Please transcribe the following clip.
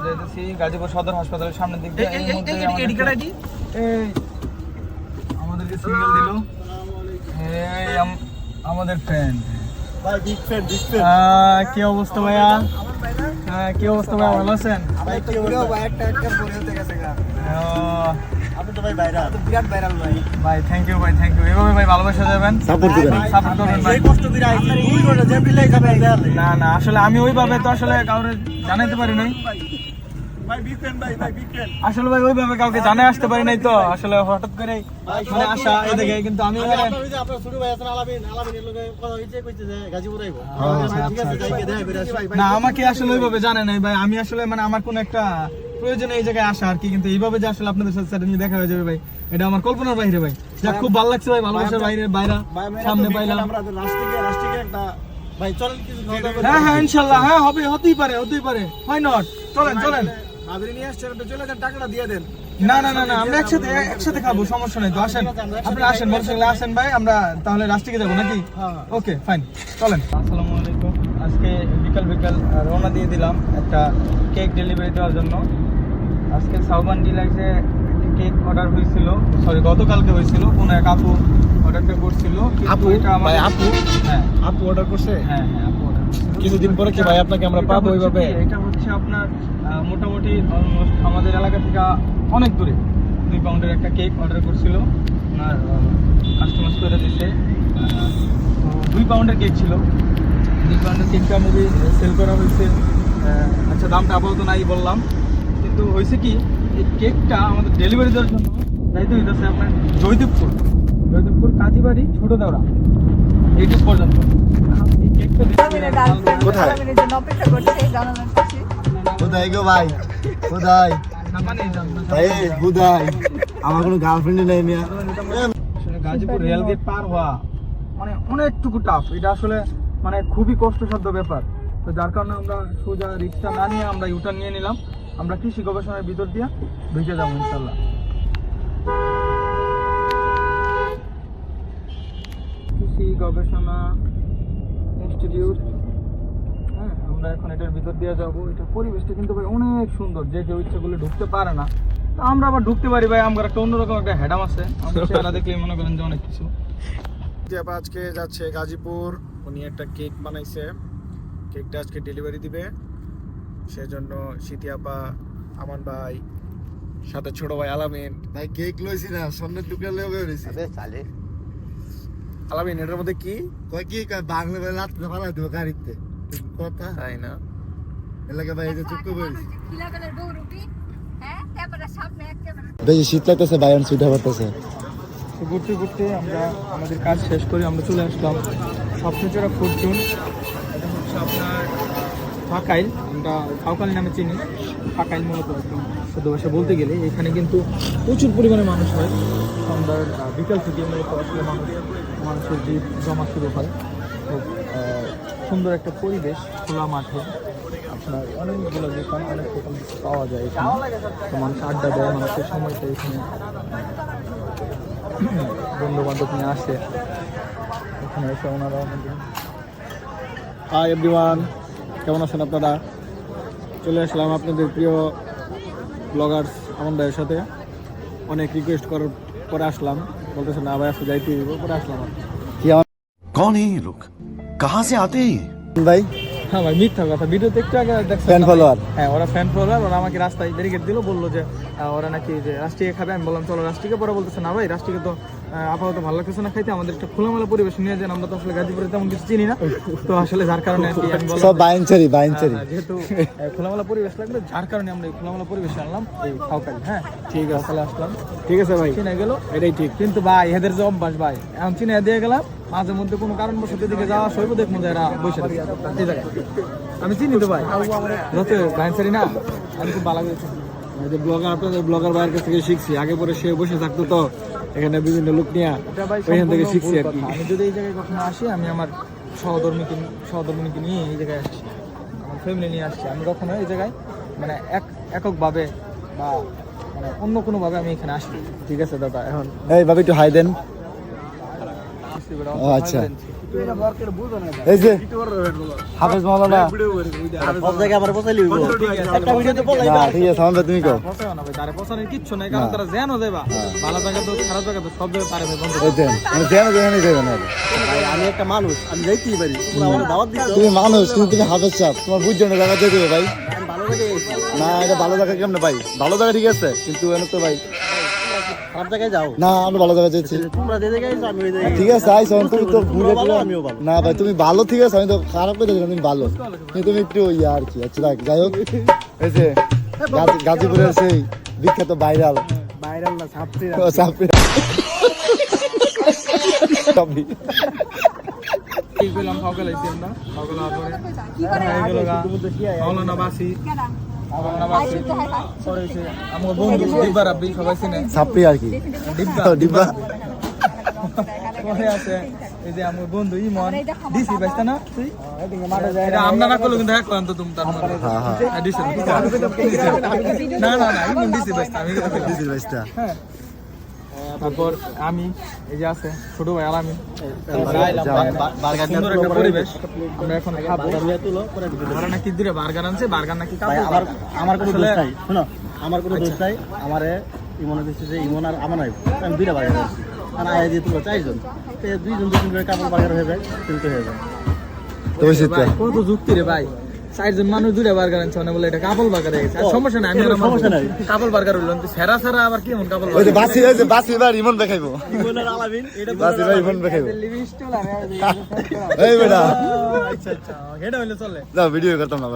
আমরা যাইতেছি। গাজীপুর সদর হাসপাতালের সামনের দিক দিয়ে আমাদেরকে- সিগন্যাল দিল। এই আমাদের ফ্রেন্ড কি অবস্থা ভাইয়া? হ্যাঁ কি অবস্থা ভাইয়া ভালো আছেন? ভাই ভাই একটা একটা পরে হতে গেছে গা। আপনি তো ভাই ভাইরাল বিরাট ভাইরাল ভাই। ভাই থ্যাংক ইউ ভাই থ্যাংক ইউ এভাবে ভাই ভালোবাসা যাবেন সাপোর্ট দিবেন। সাপোর্ট করবেন ভাই। কষ্ট আইছি দুই ঘণ্টা না না আসলে আমি ওইভাবে তো আসলে কাউরে জানাইতে পারি নাই। আসলে ভাই ওইভাবে কাউকে জানাই আসতে পারি নাই তো। আসলে হঠাৎ করে মানে আশা এই দেখে কিন্তু আমি আসি। না আমাকে আসলে ওইভাবে জানে নাই ভাই। আমি আসলে মানে আমার কোন একটা প্রয়োজনে এই জায়গায় আসা আর কি কিন্তু এইভাবে যে আসলে আপনাদের সাথে সাথে দেখা হয়ে যাবে ভাই এটা আমার কল্পনার বাইরে ভাই। যা খুব ভালো লাগছে ভাই ভালোবাসার বাইরে বাইরা সামনে পাইলাম। আমরা একটা ভাই চলেন কিছু হ্যাঁ হ্যাঁ ইনশাল্লাহ। হ্যাঁ হবে হতেই পারে হতেই পারে। হয় নট চলেন চলেন। মাদুরি নিয়ে আসছেন আপনি চলে যান টাকাটা দিয়ে দেন। না না না না আমরা একসাথে একসাথে খাব সমস্যা নেই তো আসেন। আপনি আসেন মোটরসাইকেলে আসেন ভাই আমরা তাহলে রাস্তাকে যাব নাকি? হ্যাঁ। ওকে ফাইন চলেন। আসসালামু আলাইকুম। আজকে বিকাল বিকাল রওনা দিয়ে দিলাম একটা কেক ডেলিভারি দেওয়ার জন্য। আজকে সাউবান ডিলাইসে কেক অর্ডার হয়েছিল সরি গতকালকে হয়েছিল কোনো এক আপু অর্ডারটা করছিল। আপু? এটা আপু? হ্যাঁ। আপু অর্ডার করছে? হ্যাঁ হ্যাঁ আপু। কিছুদিন পরে কি ভাই আপনাকে আমরা পাবো ওইভাবে? এটা হচ্ছে আপনার মোটামুটি almost আমাদের এলাকা থেকে অনেক দূরে। দুই পাউন্ডের একটা কেক অর্ডার করছিল আপনার কাস্টমাইজ করে দিছে। আহ, তো দুই পাউন্ডের কেক ছিল। দুই পাউন্ডের কেকটা মুভি সেল করা হয়েছে। আচ্ছা দামটা আপাতত নাই বললাম। কিন্তু হয়েছে কি এই কেকটা আমাদের ডেলিভারি দেওয়ার জন্য যাইতে হইতেছে আপনার জয়দেবপুর। জয়দেবপুর কাজীবাড়ি ছোট দেওয়া এইটুক পর্যন্ত। পার হওয়া মানে অনেকটুকু টাফ এটা আসলে মানে খুবই কষ্টসাধ্য ব্যাপার। তো যার কারণে আমরা সোজা রিক্সা না নিয়ে আমরা ইউটার্ন নিয়ে নিলাম। আমরা কৃষি গবেষণার ভিতর দিয়ে ঢুকে যাব ইনশাল্লাহ কৃষি গবেষণা ইনস্টিটিউট হ্যাঁ আমরা এখন এটার ভিতর দিয়ে যাব। এটার পরিবেশটা কিন্তু ভাই অনেক সুন্দর। যে কেউ ইচ্ছে করলে ঢুকতে পারে না। তো আমরা আবার ঢুকতে পারি ভাই আমার একটা অন্যরকম একটা হেডাম আছে। আমরা চেহারা দেখলেই মনে করেন যে অনেক কিছু। আপা আজকে যাচ্ছে গাজীপুর উনি একটা কেক বানাইছে। কেকটা আজকে ডেলিভারি দিবে। সেজন্য স্মৃতি আপা আমান ভাই সাথে ছোট ভাই আলামিন। ভাই কেক লইছি না স্বর্ণের টুকরা লয়ে বেরিয়েছি আলামিন এটার মধ্যে কি? কয় কি কয় বাংলা বেলা লাত ফালাই দেবো গাড়িতে। কথা। তাই না? এলাকা ভাই যে এক ক্যামেরা বেশি শীত লাগতেছে ভাই আমি সুইটা পড়তেছে তো ঘুরতে ঘুরতে আমরা আমাদের কাজ শেষ করে আমরা চলে আসলাম সবচেয়ে ফরচুন এটা হচ্ছে আপনার ফাঁকাইল, আমরা ফাঁকাইল নামে চিনি। ফাঁকাইল মূলত একদম শুদ্ধ ভাষা বলতে গেলে। এখানে কিন্তু প্রচুর পরিমাণে মানুষ হয়। সন্ধ্যার বিকাল থেকে আসলে মানুষ, মানুষের ভিড় জমা শুরু হয়। খুব সুন্দর একটা পরিবেশ খোলা মাঠে। আপনার অনেকগুলো দোকান, অনেক রকম পাওয়া যায় এখানে। তো মানুষ আড্ডা দেয়, মানুষের সময়টা এখানে বন্ধু বান্ধব নিয়ে আসে। এখানে এসে ওনারা হাই এভরিওয়ান কেমন আছেন আপনারা? চলে আসলাম আপনাদের প্রিয় ব্লগার্স আমন ভাইয়ের সাথে। অনেক রিকোয়েস্ট করার পরে আসলাম। বলতেছে না ভাই আসলে যাইতে পরে আসলাম কন এই লোক? কাহা সে আতে? ভাই হ্যাঁ ভাই মিথ্যা কথা। ভিডিওতে একটু আগে দেখছেন Fan না ভাই? follower? হ্যাঁ ওরা ফ্যান ফলোয়ার ওরা আমাকে রাস্তায় ব্যারিকেড দিল বলল যে ওরা নাকি যে রাষ্ট্রীয় খাবে। আমি বললাম চলো রাষ্ট্রীয় পরে বলতেছে না ভাই রাষ্ট্রীয় তো আপাতত ভালো লাগতেছে না খাইতে। আমাদের একটা খোলামেলা পরিবেশ নিয়ে যান। আমরা তো আসলে গাজীপুরে তেমন কিছু চিনি না। তো আসলে যার কারণে আর কি সব বাইনচারি বাইনচারি যেহেতু খোলামেলা পরিবেশ লাগবে যার কারণে আমরা এই খোলামেলা পরিবেশে আনলাম এই খাওকাল হ্যাঁ ঠিক আছে। তাহলে আসলাম। ঠিক আছে ভাই। চিনে গেল। এটাই ঠিক। কিন্তু ভাই এদের যে অভ্যাস ভাই এখন চিনে দিয়ে গেলাম। মাঝে মধ্যে কোনো কারণবশত এদিকে যাওয়া সইব দেখব যে এরা বসে এই জায়গায়। আমি চিনি তো ভাই। যত বাইনসারি না আমি খুব ভালো। এই যে ব্লগার আপনাদের ব্লগার ভাইয়ের কাছ থেকে শিখছি। আগে পরে সে বসে থাকতো তো এখানে বিভিন্ন লোক নিয়ে ওইখান থেকে শিখছি আর কি। আমি যদি এই জায়গায় কখনো আসি আমি আমার সহধর্মীকে সহধর্মিনীকে নিয়ে এই জায়গায় আসছি। আমার ফ্যামিলি নিয়ে আসছি। আমি কখনো এই জায়গায় মানে এক এককভাবে বা মানে অন্য কোনোভাবে আমি এখানে আসি। ঠিক আছে দাদা এখন এই ভাবি একটু হাই দেন। আচ্ছা। এই যে। হাফেজ মাওলানা সব জায়গায় আমার পচাইলি হইব। একটা ভিডিওতে পড়লাই না ঠিক আছে আমাদের তুমি কও। পচাও না ভাই তারে পচানোর কিচ্ছু নাই কারণ তারা জ্যানও দেবা। ভালো জায়গা তো খারাপ জায়গা তো সব জায়গায় পারে ভাই বন্ধু। এই দেন মানে যেন যেখানে যাবে না। ভাই আমি একটা মানুষ আমি যাইতেই পারি। তোমরা আমার দাওয়াত দিছো তুমি মানুষ কিন্তু তুমি হাফেজ সাহেব তোমার বুঝছ না জায়গা যেতে হবে ভাই? আমি ভালো লাগে না এটা ভালো জায়গা কেমনে ভাই? ভালো জায়গা ঠিক আছে কিন্তু এনে তো ভাই খারাপ জায়গায় যাও। না আমরা ভালো জায়গা যেছি তোমরা যে জায়গায় যাও আমি ওই জায়গায় ঠিক আছে আইসো তুমি তো ঘুরে ভালো, ঘুরে- আমিও ভালো। না ভাই তুমি ভালো ঠিক আছে আমি তো খারাপ করে দিলাম তুমি ভালো। তুমি একটু ইয়ে আর কি আচ্ছা দেখ, যাই হোক। এই যে গাজীপুরের সেই বিখ্যাত ভাইরাল। বাইরাল না ছাপতে কি করলাম ফাউকা লাইছি আমরা। ফাউকা পরে। কি করে এইগুলো গা। মাওলানা বাসি। কেডা? মাওলানা বাসি পরে আমার বন্ধু দিব্বা রাব্বি সবাই চিনে। ছাপড়ি আর কি? ডিব্বা। ডিব্বা। পরে আছে এই যে আমার বন্ধু ইমন। ডিসি বাইস্তা না তুই? এটা আমরা না করলে কিন্তু তো তুমি তার মানে হ্যাঁ হ্যাঁ। হ্যাঁ, ডিসি না না। না ইমন ডিসি বাইস্তা আমি ডিসি। হ্যাঁ। তারপর আমি এই যে আছে ছোট ভাই আর আমি পরিবেশ। আমরা এখন খাব। আমরা নাকি দূরে বার্গার আনছে বার্গার নাকি আমার আমার কোনো দোষ নাই। শোনো আমার কোনো দোষ নাই। আমারে ইমনে দিচ্ছে যে ইমন আর আমার নাই আমি দুইটা বার্গার করছি আর আয় দিয়ে তোমরা চারজন। দুইজন দুজন করে কাপড় বার্গার হয়ে যায় তিনটে হয়ে যায়। তো তো কত যুক্তি রে ভাই। চারজন মানুষ দুইটা বার্গার আনছে মানে বলে এটা কাপল বার্গার হয়ে গেছে সমস্যা নাই আমি সমস্যা নাই। কাপল বার্গার হইল কিন্তু সেরা সেরা আবার কি এমন কাপল ওই যে বাসি ওই যে বাসি এবার ইমন দেখাইবো ইমন আলামিন এটা বাসি ভাই ইমন দেখাইবো লিভিস্টল আর এই বেটা আচ্ছা আচ্ছা এটা হইলে চলে ভিডিও করতাম না